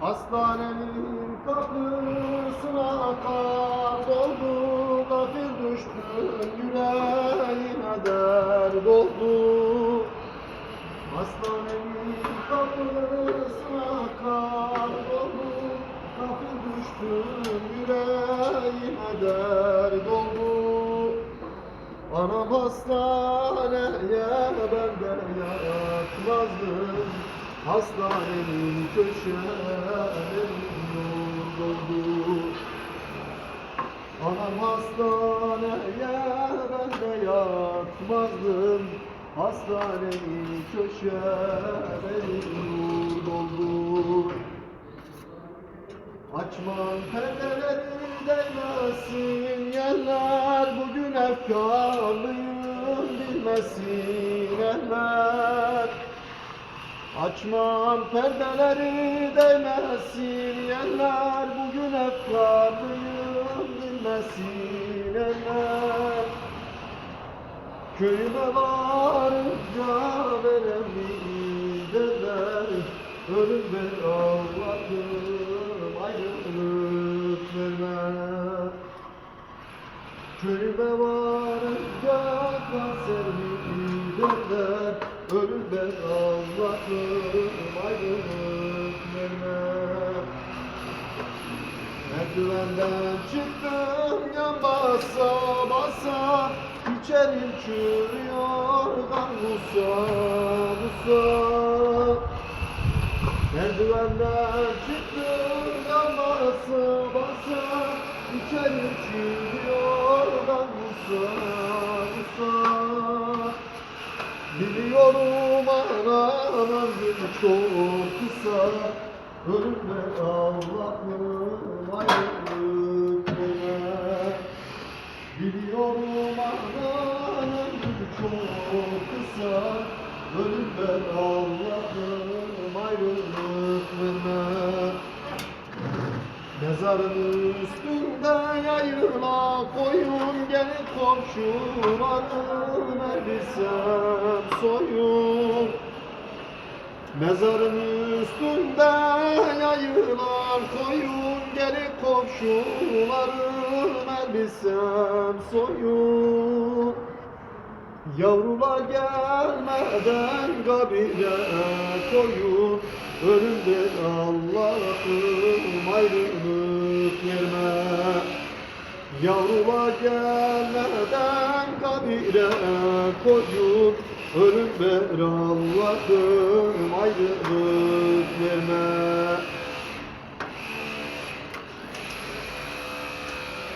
Hastanenin kapısına kar doldu Gafil düştün yüreğine dert oldu Hastanenin kapısına kar doldu Gafil düştün yüreğine dert oldu Anam hastaneye ben de yatmazdım Hastanenin köşeleri nur doldu Anam hastaneye ben de yatmazdım. Hastanenin köşeleri nur doldu Açman perdeleri değmesin yerler. Bugün efkarlıyım bilmesin eller Açman perdeleri değmesin yerler Bugün efkarlıyım bilmesin eller Köyüme varınca veremeyim derler Ölüm ver Allah'ım ayrılık verme Köyüme varınca kanser mi derler Ölüm ver Allah'ım ayrılık verme Merdivenden çıktım yan basa basa İçerim çürüyor kan musa musa Merdivenden çıktım yan basa basa İçerim çürüyor kan musa musa Biliyorum ömrüm çok kısa. Ölümle Allah'ım ayrılık verme Biliyorum ömrüm çok kısa. Ölümle Allah'ım ayrılık verme Mezarın üstünde yayıla koyun gelin komşularım elbisem soyun Mezarın üstünde yayılan koyun gelin komşularım elbisem soyun Yavrular gelmeden kabire koyun Ölümden Allah'ım ayrılık verme. Yavrular gelmeden kabire koyun Ölüm ver Allah'ım ayrılık verme